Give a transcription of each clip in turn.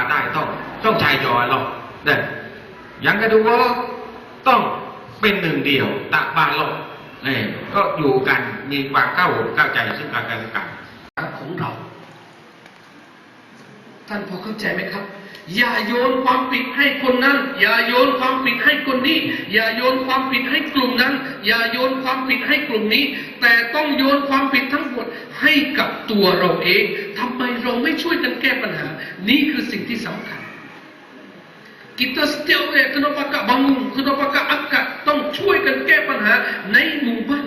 าได้ต้องต้องชายจอหรอกเด็ดยังก็ดูว่าต้องเป็นหนึ่งเดียวตะบาหรอกนี่ก็อยู่กันมีความเข้าอกเข้าใจซึ่งกันและกันของเรา ท่านพอเข้าใจไหมครับ อย่าโยนความผิดให้คนนั้น อย่าโยนความผิดให้คนนี้ อย่าโยนความผิดให้กลุ่มนั้น อย่าโยนความผิดให้กลุ่มนี้ แต่ต้องโยนความผิดทั้งหมดให้กับตัวเราเองทำไมเราไม่ช่วยกันแก้ปัญหา นี่คือสิ่งที่สำคัญ kita setiap orang kenapa kak bangun, kenapa kak akad ต้องช่วยกันแก้ปัญหาในหมู่บ้าน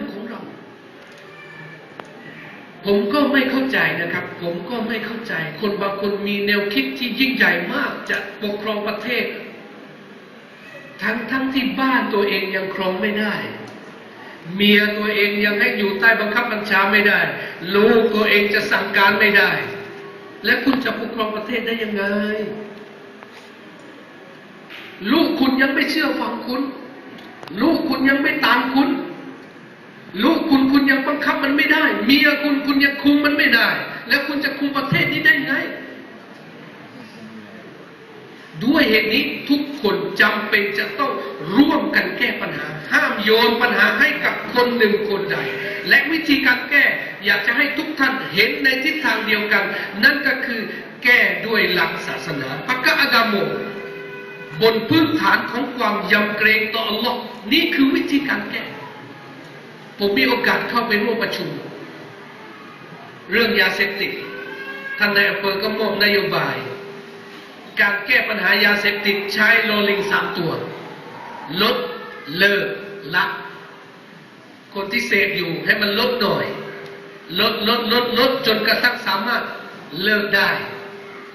ผมก็ไม่เข้าใจนะครับ ผมก็ไม่เข้าใจ คนบางคนมีแนวคิดที่ยิ่งใหญ่มากจะปกครองประเทศ ทั้งทั้งที่บ้านตัวเองยังครองไม่ได้ เมียตัวเองยังให้อยู่ใต้บังคับบัญชาไม่ได้ ลูกตัวเองจะสั่งการไม่ได้ และคุณจะปกครองประเทศได้ยังไง ลูกคุณยังไม่เชื่อฟังคุณ ลูกคุณยังไม่ตามคุณ ลูกคุณคุณยังบังคับมันไม่ได้ เมียคุณคุณยังคุมมันไม่ได้ แล้วคุณจะคุมประเทศนี้ได้ไง ด้วยเหตุนี้ทุกคนจำเป็นจะต้องร่วมกันแก้ปัญหา ห้ามโยนปัญหาให้กับคนหนึ่งคนใด และวิธีการแก้ อยากจะให้ทุกท่านเห็นในทิศทางเดียวกัน นั่นก็คือแก้ด้วยหลักศาสนาปักกะอากาโมบนพื้นฐานของความยำเกรงต่ออัลลอฮ์นี่คือวิธีการแก้ ผมมีโอกาสเข้าไปร่วมประชุม เรื่องยาเสพติดท่านนายอำเภอก็มอบนโยบาย การแก้ปัญหายาเสพติดใช้โลลิงสามตัว ลดเลิกละคนที่เสพอยู่ให้มันลดหน่อย ลดลดลดลดจนกระทั่งสามารถเลิกได้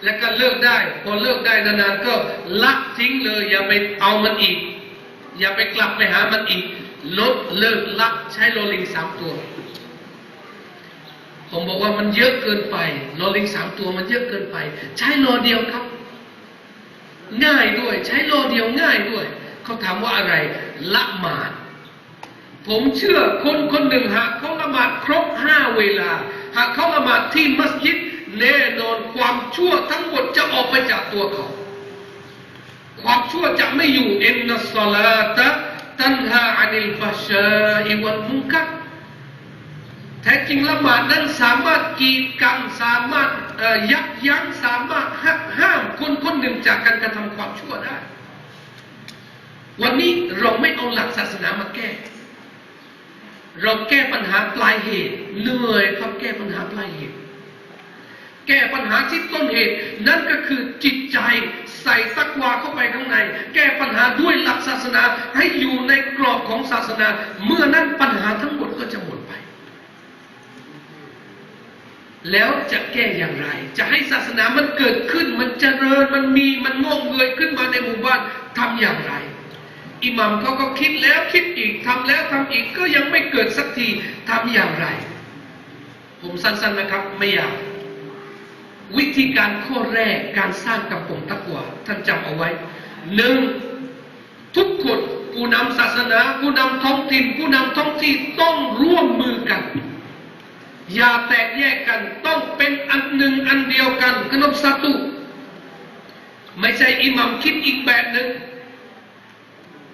แล้วก็เลิกได้ พอเลิกได้นานๆก็ละทิ้งเลย อย่าไปเอามันอีก อย่าไปกลับไปหามันอีก ลดเลิกละใช้โลลิงสามตัว ผมบอกว่ามันเยอะเกินไปโลลิงสามตัวมันเยอะเกินไป ใช้โลเดียวครับ ง่ายด้วย ใช้โลเดียวง่ายด้วย เขาถามว่าอะไรละหมาด ผมเชื่อคนคนหนึ่งหากเขาละหมาดครบห้าเวลา หากเขาละหมาดที่มัสยิดแน่นอนความชั่วทั้งหมดจะออกไปจากตัวเขา ความชั่วจะไม่อยู่อินนัสซาลาตะ ตันฮาอานิลฟาชาอิวัลมุกัรแท้จริงละหมาดนั้นสามารถกีดกันสามารถยับยั้งสามารถหักห้ามคนคนหนึ่งจากการกระทำความชั่วได้ วันนี้เราไม่เอาหลักศาสนามาแก้ เราแก้ปัญหาปลายเหตุเหนื่อยครับแก้ปัญหาปลายเหตุ แก้ปัญหาที่ต้นเหตุ นั่นก็คือจิตใจใส่ตักวาเข้าไปข้างใน แก้ปัญหาด้วยหลักศาสนาให้อยู่ในกรอบของศาสนา เมื่อนั้นปัญหาทั้งหมดก็จะหมดไป แล้วจะแก้อย่างไร จะให้ศาสนามันเกิดขึ้น มันเจริญมันมีมันงอกเงยขึ้นมาในหมู่บ้านทำอย่างไรอิหมัมเขาก็คิดแล้วคิดอีกทำแล้วทำอีกก็ยังไม่เกิดสักทีทำอย่างไร ผมสั้นๆนะครับไม่อยาก วิธีการข้อแรกการสร้างกับผมตักวาท่านจำเอาไว้หนึ่งทุกคนผู้นำศาสนา ผู้นำท้องถิ่น ผู้นำท้องที่ต้องร่วมมือกัน อย่าแตกแยกกันต้องเป็นอันหนึ่งอันเดียวกันขนมสตุไม่ใช่อิหมัมคิดอีกแบบหนึ่ง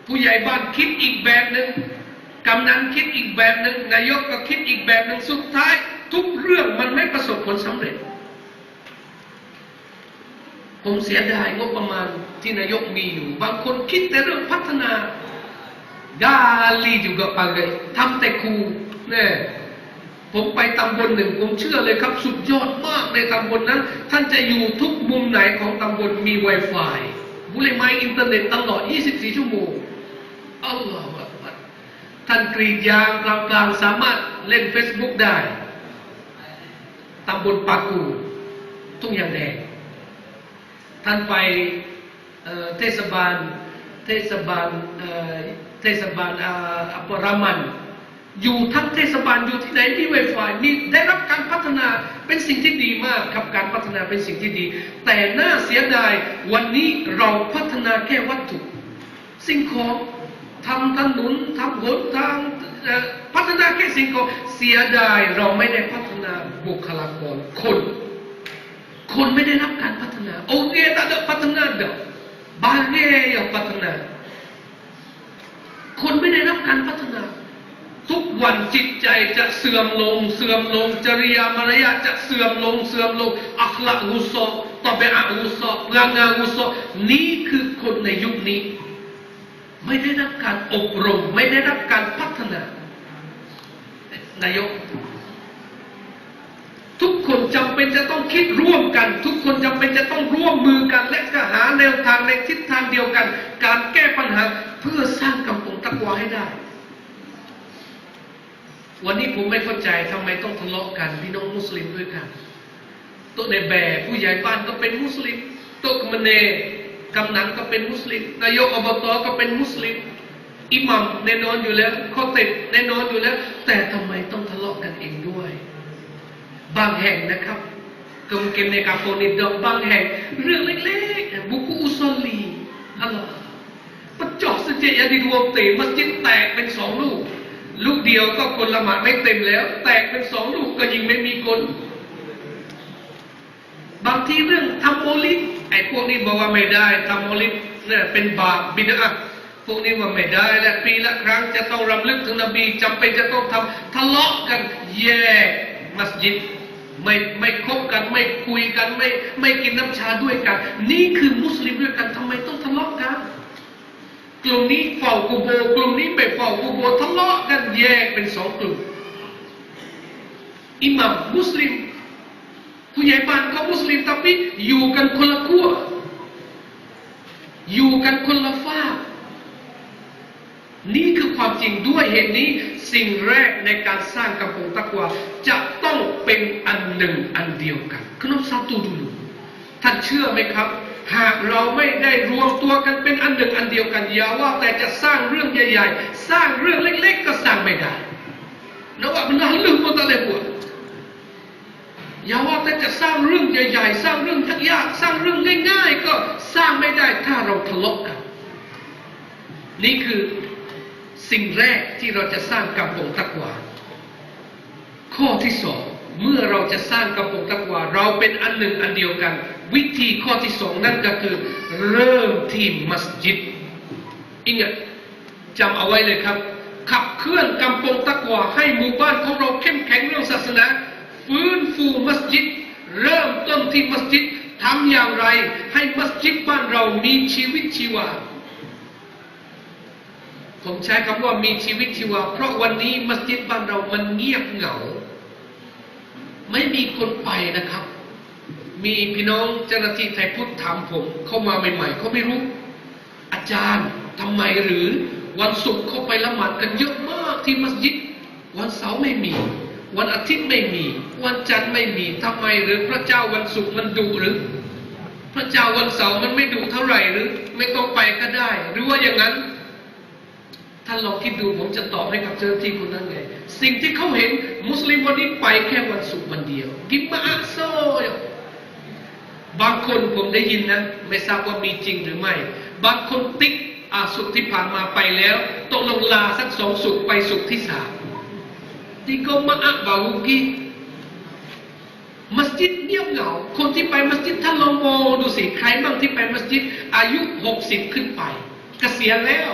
ผู้ใหญ่บ้านคิดอีกแบบหนึ่งกำนันคิดอีกแบบหนึ่งนายกก็คิดอีกแบบหนึ่งสุดท้าย ทุกเรื่องมันไม่ประสบผลสำเร็จ ผมเสียดายงบประมาณที่นายกมีอยู่ บางคนคิดแต่เรื่องพัฒนา gali juga pakai ทำแต่ครูเนี่ยผมไปตำบลหนึ่งผมเชื่อเลยครับ สุดยอดมากในตำบลนั้น ท่านจะอยู่ทุกมุมไหนของตำบลมี Wi-Fi บุเลยไม้อินเทอร์เน็ตตลอด 24 ชั่วโมงอัลลอฮฺท่านกรีดยางกลางๆสามารถเล่น Facebook ได้ตำบลปากู ทุ่งยางแดง ท่านไปเทศบาลเทศบาลเทศบาลอัปรามัน อยู่ทั้งเทศบาลอยู่ที่ไหนที่ไวไฟมีได้รับการพัฒนาเป็นสิ่งที่ดีมากครับการพัฒนาเป็นสิ่งที่ดี แต่น่าเสียดายวันนี้เราพัฒนาแค่วัตถุ สิ่งของทำถนนทำหนทางพัฒนาแค่สิ่งของเสียดายเราไม่ได้พัฒนาบุคลากรคน คนไม่ได้รับการพัฒนาโอเค tak ada พัฒนา dah Bagai yang พัฒนาคนไม่ได้รับการพัฒนา ทุกวันจิตใจจะเสื่อมลง เสื่อมลง จริยามารยาจะเสื่อมลง เสื่อมลง อัคละกุศตบะอะกุศงางานกุศนี่คือคนในยุคนี้ ไม่ได้รับการอบรม ไม่ได้รับการพัฒนา นายกทุค จำเป็นจะต้องคิดร่วมกัน ทุกคนจำเป็นจะต้องร่วมมือกัน และก็หาแนวทางในทิศทางเดียวกัน การแก้ปัญหาเพื่อสร้างกำปงตะกวาให้ได้ วันนี้ผมไม่เข้าใจทำไมต้องทะเลาะกันพี่น้องมุสลิมด้วยกันโต๊ะในแบผู้ใหญ่บ้านก็เป็นมุสลิมโต๊ะกมเนกำนันก็เป็นมุสลิม นายกอบตก็เป็นมุสลิมอิหมัมแน่นอนอยู่แล้วข้อติดแน่นอนอยู่แล้ว แต่ทำไมต้องทะเลาะกันเองด้วย บางแห่งนะครับกมเกมในกาโปนิดอกบางแห่งเรื่องเล็กๆบุคุอุซอลีอะไรประจอบสเจยดีรวมเตมัสยิดแตกเป็นสองลูก ลูกเดียวก็คนละหมาดไม่เต็มแล้ว แตกเป็นสองลูกก็ยิงไม่มีคนบางทีเรื่องทำโมลิดไอ้พวกนี้บอกว่าไม่ได้ทำโมลิดเนี่ยเป็นบาปบิดอะพวกนี้ว่าไม่ได้และปีละครั้งจะต้องรำลึกถึงนบีจำเป็นจะต้องทำทะเลาะกันแยกมัสยิด ไม่ไม่คบกันไม่คุยกันไม่ไม่กินน้ำชาด้วยกัน นี่คือมุสลิมด้วยกันทำไมต้องทะเลาะกันกลุ่มนี้เฝ้ากูโบกลุ่มนี้ไปเฝ้ากูโบทะเลาะกันแยกเป็นสองกลุ่มอิหมัมมุสลิมผู้ใหญ่บ้านก็มุสลิม tapi อยู่กันคนละขั้วอยู่กันคนละฝ้านี่คือความจริงด้วยเหตุนี้ สิ่งแรกในการสร้างกำปงตะกวาจะ เป็นอันหนึ่งอันเดียวกันขนมซาตูดูลูท่านเชื่อไหมครับ หากเราไม่ได้รวมตัวกันเป็นอันหนึ่งอันเดียวกันอย่าว่าแต่จะสร้างเรื่องใหญ่ๆ สร้างเรื่องเล็ก ๆ ก็สร้างไม่ได้นะว่ามันลืมมันอะไรบุอย่าว่าแต่จะสร้างเรื่องใหญ่ๆ สร้างเรื่องยากๆสร้างเรื่องง่าย ๆ ก็สร้างไม่ได้ถ้าเราทะเลาะกัน นี่คือสิ่งแรกที่เราจะสร้างกำปงตะกวาข้อที่สอง เมื่อเราจะสร้างกำปงตะกวาเราเป็นอันหนึ่งอันเดียวกัน วิธีข้อที่สองนั่นก็คือ เริ่มที่มัสยิดอิงจำเอาไว้เลยครับ ขับเคลื่อนกำปงตะกวาให้หมู่บ้านของเราเข้มแข็งเรื่องศาสนาฟื้นฟูมัสยิดเริ่มต้นที่มัสยิดทำอย่างไร ให้มัสยิดบ้านเรามีชีวิตชีวา ผมใช้คำว่ามีชีวิตชีวา เพราะวันนี้มัสยิดบ้านเรามันเงียบเหงา ไม่มีคนไปนะครับ มีพี่น้องเจ้าหน้าที่ไทยพุทธถามผมเข้ามาใหม่ๆเขาไม่รู้ อาจารย์ทำไมหรือวันศุกร์เขาไปละหมาดกันเยอะมากที่มัสยิด วันเสาร์ไม่มี วันอาทิตย์ไม่มี วันจันทร์ไม่มีทำไมหรือพระเจ้าวันศุกร์มันดุหรือ พระเจ้าวันเสาร์มันไม่ดุเท่าไหร่หรือ ไม่ต้องไปก็ได้ หรือว่าอย่างนั้น ท่านลองคิดดูผมจะตอบให้กับเจ้าหน้าที่คนนั้นไง สิ่งที่เขาเห็นมุสลิมวันนี้ไปแค่วันศุกร์วันเดียว กิมมาอัโซบางคนผมได้ยินนะ ไม่ทราบว่ามีจริงหรือไม่ บางคนติ๊กอาสุกที่ผ่านมาไปแล้วตกลงลาสักสองสุกไปสุกที่สามที่ก็มาอักบาวุกีมัสยิดเงียบเหงา คนที่ไปมัสยิดท่านลองมองดูสิใครบ้างที่ไปมัสยิดอายุหกสิบขึ้นไปเกษียณแล้ว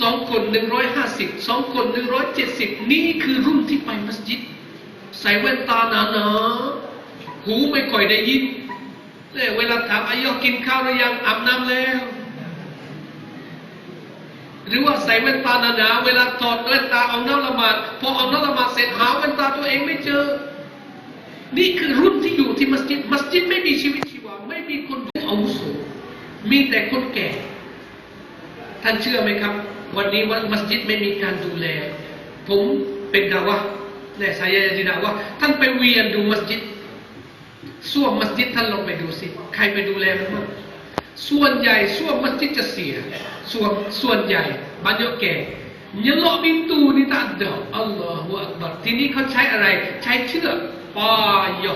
สองคนหนึ่งร้อยห้าสิบสองคนหนึ่งร้อยเจ็ดสิบนี่คือรุ่นที่ไปมัสยิด ใส่แว่นตาหนาหนาๆหูไม่ค่อยได้ยินเนี่ยเวลาถามอายอกินข้าวหรือยังอาบน้ำแล้ว หรือว่าใส่แว่นตาหนาหนาๆเวลาถอดแว่นตาเอาน้ำละหมาดพอเอาน้ำละหมาดเสร็จหาแว่นตาตัวเองไม่เจอ นี่คือรุ่นที่อยู่ที่มัสยิด มัสยิดไม่มีชีวิตชีวาไม่มีคนผู้อาวุโสมีแต่คนแก่ ท่านเชื่อไหมครับ วันนี้วัดมัสยิดไม่มีการดูแล ผมเป็นดาวะเนี่ยสายดีดาวะท่านไปเวียนดูมัสยิดส้วมมัสยิดท่านลองไปดูสิใครไปดูแลมันบ้างส่วนใหญ่ส้วมมัสยิดจะเสียส่วนส่วนใหญ่บ้านเยแก่ยะเลาะบินตูนี่ตาเดออัลลอฮฺอักบัรทีนี้เขาใช้อะไร ใช้เชือกปายอ